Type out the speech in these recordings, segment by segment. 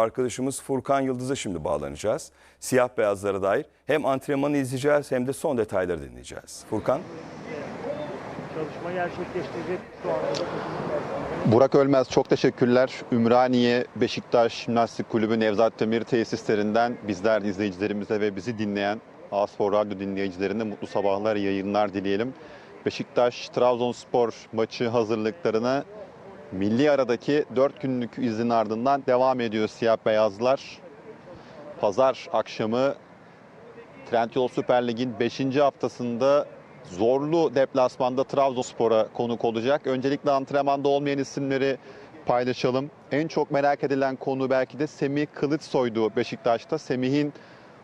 Arkadaşımız Furkan Yıldız'a şimdi bağlanacağız. Siyah beyazlara dair hem antrenmanı izleyeceğiz hem de son detayları dinleyeceğiz. Furkan. çalışma gerçekleştirecek şu anda da Burak Ölmez çok teşekkürler. Ümraniye Beşiktaş Jimnastik Kulübü Nevzat Demir tesislerinden bizler izleyicilerimize ve bizi dinleyen Aspor Radyo dinleyicilerine mutlu sabahlar, yayınlar dileyelim. Beşiktaş Trabzonspor maçı hazırlıklarına milli aradaki 4 günlük izin ardından devam ediyor siyah beyazlar. Pazar akşamı Trendyol Süper Lig'in 5. haftasında zorlu deplasmanda Trabzonspor'a konuk olacak. Öncelikle antrenmanda olmayan isimleri paylaşalım. En çok merak edilen konu belki de Semih Kılıçsoy'du Beşiktaş'ta. Semih'in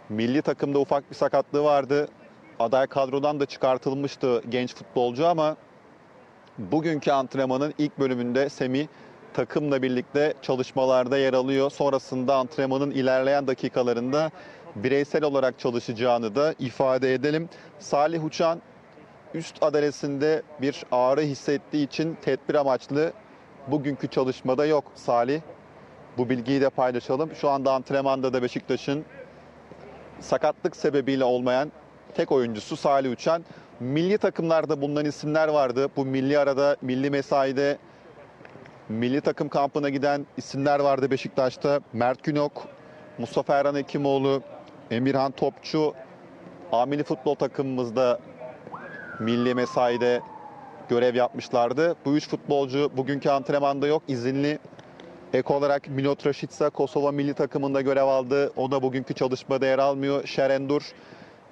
milli takımda ufak bir sakatlığı vardı. Aday kadrodan da çıkartılmıştı genç futbolcu ama bugünkü antrenmanın ilk bölümünde Semih takımla birlikte çalışmalarda yer alıyor. Sonrasında antrenmanın ilerleyen dakikalarında bireysel olarak çalışacağını da ifade edelim. Salih Uçan üst adalesinde bir ağrı hissettiği için tedbir amaçlı bugünkü çalışmada yok Salih. Bu bilgiyi de paylaşalım. Şu anda antrenmanda da Beşiktaş'ın sakatlık sebebiyle olmayan tek oyuncusu Salih Uçan. Milli takımlarda bulunan isimler vardı. Bu milli arada, milli mesaide milli takım kampına giden isimler vardı Beşiktaş'ta. Mert Günok, Mustafa Erhan Hekimoğlu, Emirhan Topçu, Amili futbol takımımızda milli mesaide görev yapmışlardı. Bu üç futbolcu bugünkü antrenmanda yok. İzinli ek olarak Milot Rashica Kosova milli takımında görev aldı. O da bugünkü çalışmada yer almıyor. Şerendur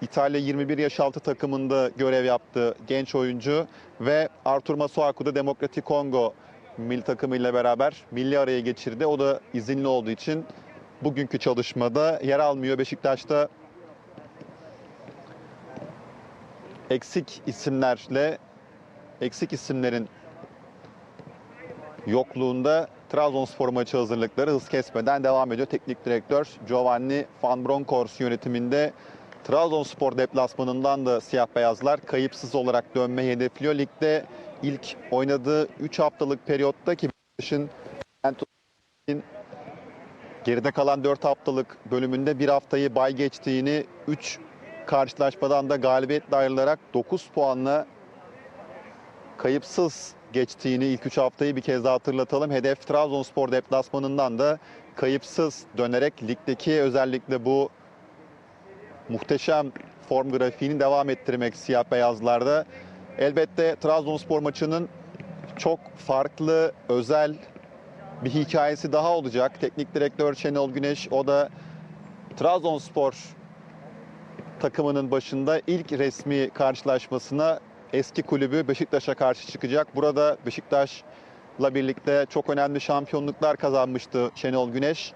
İtalya 21 yaş altı takımında görev yaptı genç oyuncu ve Artur Masuaku da Demokratik Kongo milli takımıyla beraber milli araya geçirdi. O da izinli olduğu için bugünkü çalışmada yer almıyor. Beşiktaş'ta eksik isimlerle eksik isimlerin yokluğunda Trabzonspor maçı hazırlıkları hız kesmeden devam ediyor. Teknik direktör Giovanni Van Bronckhorst yönetiminde Trabzonspor deplasmanından da siyah beyazlar kayıpsız olarak dönmeyi hedefliyor. Ligde ilk oynadığı 3 haftalık periyotta ki geride kalan 4 haftalık bölümünde bir haftayı bay geçtiğini 3 karşılaşmadan da galibiyetle ayrılarak 9 puanla kayıpsız geçtiğini ilk 3 haftayı bir kez daha hatırlatalım. Hedef Trabzonspor deplasmanından da kayıpsız dönerek ligdeki özellikle bu muhteşem form grafiğini devam ettirmek siyah beyazlarda. Elbette Trabzonspor maçının çok farklı, özel bir hikayesi daha olacak. Teknik direktör Şenol Güneş o da Trabzonspor takımının başında ilk resmi karşılaşmasına eski kulübü Beşiktaş'a karşı çıkacak. Burada Beşiktaş'la birlikte çok önemli şampiyonluklar kazanmıştı Şenol Güneş.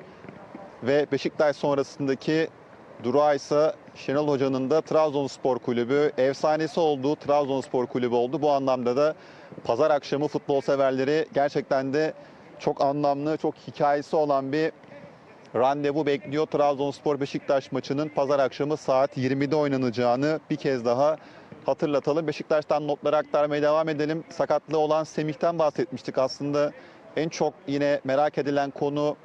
Ve Beşiktaş sonrasındaki durağı ise Şenol Hoca'nın da Trabzonspor Kulübü efsanesi olduğu Trabzonspor Kulübü oldu. Bu anlamda da pazar akşamı futbol severleri gerçekten de çok anlamlı, çok hikayesi olan bir randevu bekliyor. Trabzonspor Beşiktaş maçının pazar akşamı saat 20'de oynanacağını bir kez daha hatırlatalım. Beşiktaş'tan notları aktarmaya devam edelim. Sakatlığı olan Semih'ten bahsetmiştik aslında. En çok yine merak edilen konu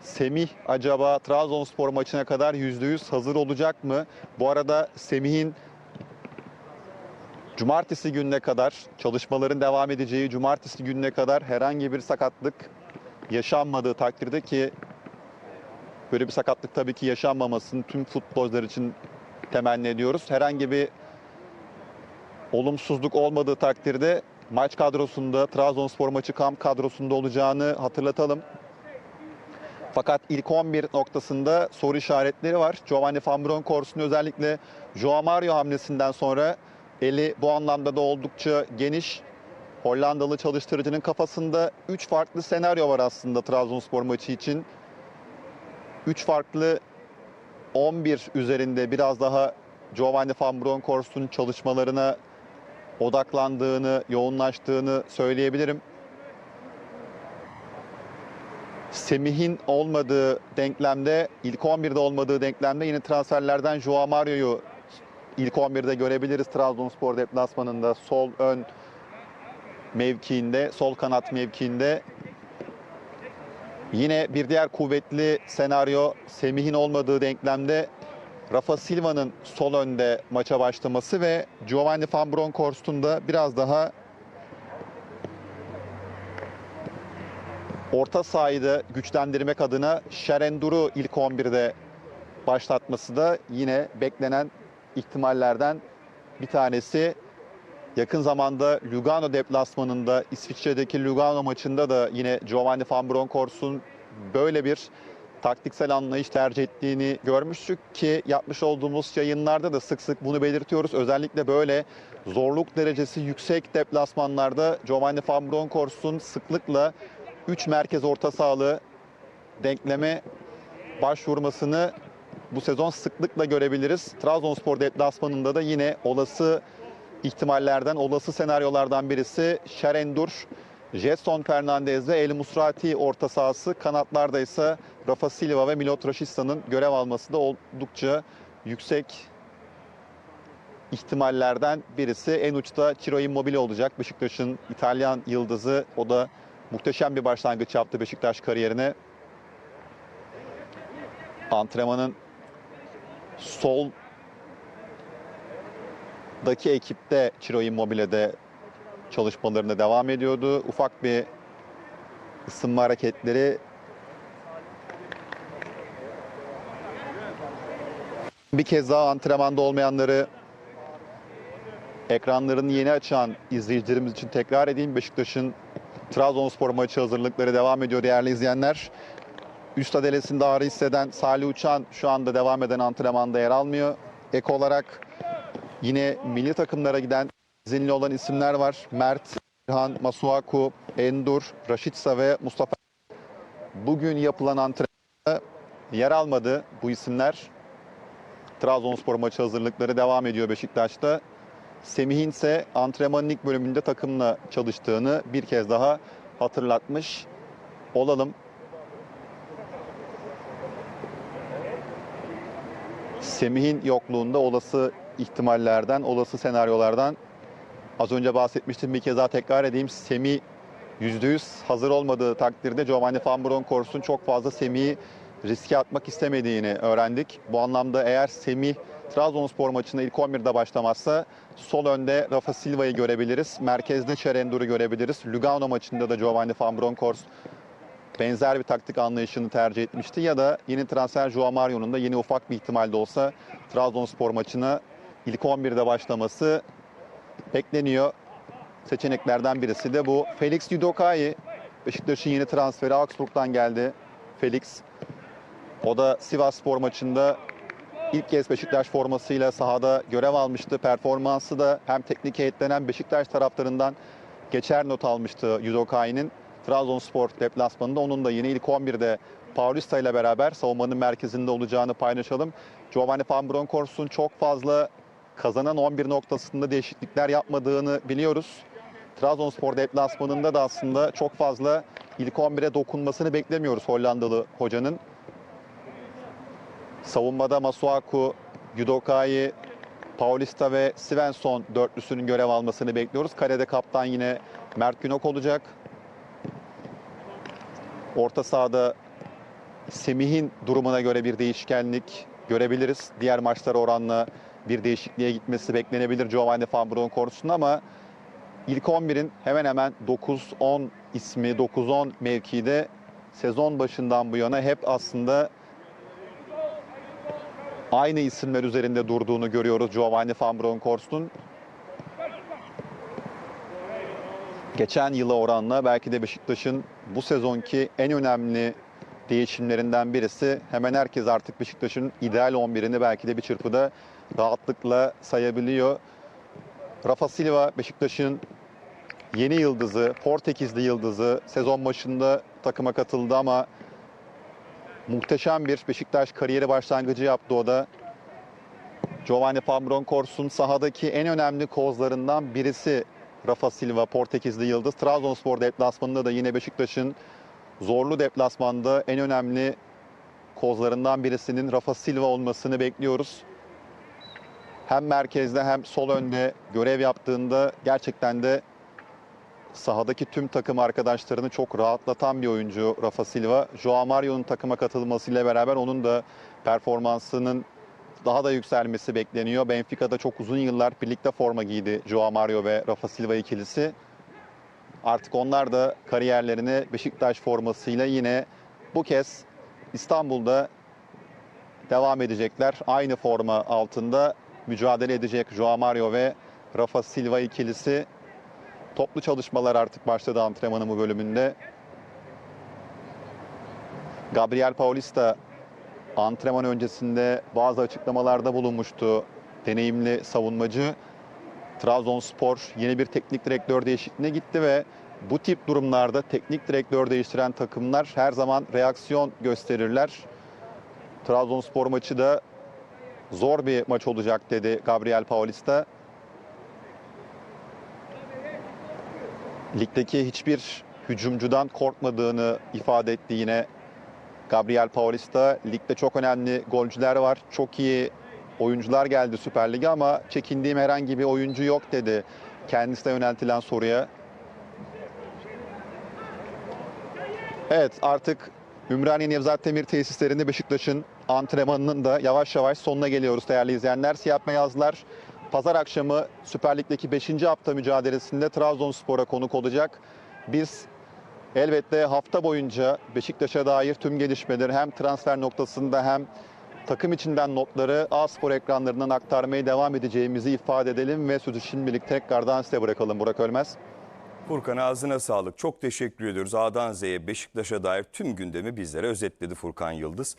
Semih acaba Trabzonspor maçına kadar %100 hazır olacak mı? Bu arada Semih'in cumartesi gününe kadar çalışmaların devam edeceği cumartesi gününe kadar herhangi bir sakatlık yaşanmadığı takdirde ki böyle bir sakatlık tabii ki yaşanmamasını tüm futbolcular için temenni ediyoruz. Herhangi bir olumsuzluk olmadığı takdirde maç kadrosunda Trabzonspor maçı kamp kadrosunda olacağını hatırlatalım. Fakat ilk 11 noktasında soru işaretleri var. Giovanni Van Bronckhorst'un özellikle Joao Mario hamlesinden sonra eli bu anlamda da oldukça geniş. Hollandalı çalıştırıcının kafasında 3 farklı senaryo var aslında Trabzonspor maçı için. 3 farklı 11 üzerinde biraz daha Giovanni Van Bronckhorst'un çalışmalarına odaklandığını, yoğunlaştığını söyleyebilirim. Semih'in olmadığı denklemde, ilk 11'de olmadığı denklemde yine transferlerden Joao Mario'yu ilk 11'de görebiliriz Trabzonspor deplasmanında sol ön mevkiinde, sol kanat mevkiinde. Yine bir diğer kuvvetli senaryo Semih'in olmadığı denklemde Rafa Silva'nın sol önde maça başlaması ve Giovanni Van Bronckhorst'un da biraz daha orta sahayı güçlendirmek adına Şerendur'u ilk 11'de başlatması da yine beklenen ihtimallerden bir tanesi. Yakın zamanda Lugano deplasmanında İsviçre'deki Lugano maçında da yine Giovanni Van Bronckhorst'un böyle bir taktiksel anlayış tercih ettiğini görmüştük ki yapmış olduğumuz yayınlarda da sık sık bunu belirtiyoruz. Özellikle böyle zorluk derecesi yüksek deplasmanlarda Giovanni Van Bronckhorst'un sıklıkla 3 merkez orta sahalı denkleme başvurmasını bu sezon sıklıkla görebiliriz. Trabzonspor deplasmanında da yine olası ihtimallerden, olası senaryolardan birisi Şerendur, Jetson Fernandez ve El Musrati orta sahası. Kanatlarda ise Rafa Silva ve Milot Rashidsa'nın görev alması da oldukça yüksek ihtimallerden birisi. En uçta Ciro Immobile olacak. Beşiktaş'ın İtalyan yıldızı. O da muhteşem bir başlangıç yaptı Beşiktaş kariyerine. Antrenmanın sol daki ekipte Ciro Immobile'de çalışmalarına devam ediyordu. Ufak bir ısınma hareketleri bir kez daha antrenmanda olmayanları ekranlarını yeni açan izleyicilerimiz için tekrar edeyim. Beşiktaş'ın Trabzonspor maçı hazırlıkları devam ediyor değerli izleyenler. Üst adelesinde ağrı hisseden Salih Uçan şu anda devam eden antrenmanda yer almıyor. Ek olarak yine milli takımlara giden izinli olan isimler var. Mert, İlhan, Masuaku, Endur, Raşitsa ve Mustafa. Bugün yapılan antrenmanda yer almadı bu isimler. Trabzonspor maçı hazırlıkları devam ediyor Beşiktaş'ta. Semih'in ise antrenmanın ilk bölümünde takımla çalıştığını bir kez daha hatırlatmış olalım. Semih'in yokluğunda olası ihtimallerden, olası senaryolardan az önce bahsetmiştim bir kez daha tekrar edeyim. Semih %100 hazır olmadığı takdirde Giovanni Van Bronckhorst'un çok fazla Semih'i riske atmak istemediğini öğrendik. Bu anlamda eğer Semih Trabzonspor maçında ilk 11'de başlamazsa sol önde Rafa Silva'yı görebiliriz. Merkezde Çerendur'u görebiliriz. Lugano maçında da Giovanni Van Bronckhorst benzer bir taktik anlayışını tercih etmişti. Ya da yeni transfer Joao Mario'nun da yeni ufak bir ihtimalde olsa Trabzonspor maçına ilk 11'de başlaması bekleniyor. Seçeneklerden birisi de bu. Felix Udokai, Beşiktaş'ın yeni transferi Augsburg'dan geldi. Felix. O da Sivas Spor maçında ilk kez Beşiktaş formasıyla sahada görev almıştı. Performansı da hem teknik heyetten Beşiktaş taraftarından geçer not almıştı Udokai'nin. Trabzonspor deplasmanında onun da yine ilk 11'de Paulista ile beraber savunmanın merkezinde olacağını paylaşalım. Giovanni Van Bronckhorst'un çok fazla kazanan 11 noktasında değişiklikler yapmadığını biliyoruz. Trabzonspor deplasmanında da aslında çok fazla ilk 11'e dokunmasını beklemiyoruz Hollandalı hocanın. Savunmada Masuaku, Yudokai, Paulista ve Svensson dörtlüsünün görev almasını bekliyoruz. Kalede kaptan yine Mert Günok olacak. Orta sahada Semih'in durumuna göre bir değişkenlik görebiliriz. Diğer maçlara oranla bir değişikliğe gitmesi beklenebilir Giovanni Van Bronckhorst'un ama ilk 11'in hemen hemen 9-10 ismi, 9-10 mevkide sezon başından bu yana hep aslında aynı isimler üzerinde durduğunu görüyoruz Giovanni Van Bronckhorst'un. Geçen yıla oranla belki de Beşiktaş'ın bu sezonki en önemli değişimlerinden birisi. Hemen herkes artık Beşiktaş'ın ideal 11'ini belki de bir çırpıda rahatlıkla sayabiliyor. Rafa Silva Beşiktaş'ın yeni yıldızı, Portekizli yıldızı sezon başında takıma katıldı ama muhteşem bir Beşiktaş kariyeri başlangıcı yaptı o da. Giovanni Van Bronckhorst'un sahadaki en önemli kozlarından birisi Rafa Silva, Portekizli yıldız. Trabzonspor deplasmanında da yine Beşiktaş'ın zorlu deplasmanda en önemli kozlarından birisinin Rafa Silva olmasını bekliyoruz. Hem merkezde hem sol önde görev yaptığında gerçekten de sahadaki tüm takım arkadaşlarını çok rahatlatan bir oyuncu Rafa Silva. Joao Mario'nun takıma katılmasıyla beraber onun da performansının daha da yükselmesi bekleniyor. Benfica'da çok uzun yıllar birlikte forma giydi Joao Mario ve Rafa Silva ikilisi. Artık onlar da kariyerlerini Beşiktaş formasıyla yine bu kez İstanbul'da devam edecekler. Aynı forma altında mücadele edecek Joao Mario ve Rafa Silva ikilisi. Toplu çalışmalar artık başladı antrenmanı bu bölümünde. Gabriel Paulista antrenman öncesinde bazı açıklamalarda bulunmuştu. Deneyimli savunmacı. Trabzonspor yeni bir teknik direktör değişikliğine gitti ve bu tip durumlarda teknik direktör değiştiren takımlar her zaman reaksiyon gösterirler. Trabzonspor maçı da zor bir maç olacak dedi Gabriel Paulista. Ligdeki hiçbir hücumcudan korkmadığını ifade etti yine Gabriel Paulista. Ligde çok önemli golcüler var. Çok iyi oyuncular geldi Süper Lig'e ama çekindiğim herhangi bir oyuncu yok dedi kendisine yöneltilen soruya. Evet artık Ümraniye Nevzat Demir tesislerinde Beşiktaş'ın antrenmanının da yavaş yavaş sonuna geliyoruz değerli izleyenler. Siyah beyazlar pazar akşamı Süper Lig'deki 5. hafta mücadelesinde Trabzonspor'a konuk olacak. Biz elbette hafta boyunca Beşiktaş'a dair tüm gelişmeleri hem transfer noktasında hem takım içinden notları A-Spor ekranlarından aktarmaya devam edeceğimizi ifade edelim ve sözü şimdilik tekrardan size bırakalım Burak Ölmez. Furkan ağzına sağlık. Çok teşekkür ediyoruz. A'dan Z'ye Beşiktaş'a dair tüm gündemi bizlere özetledi Furkan Yıldız.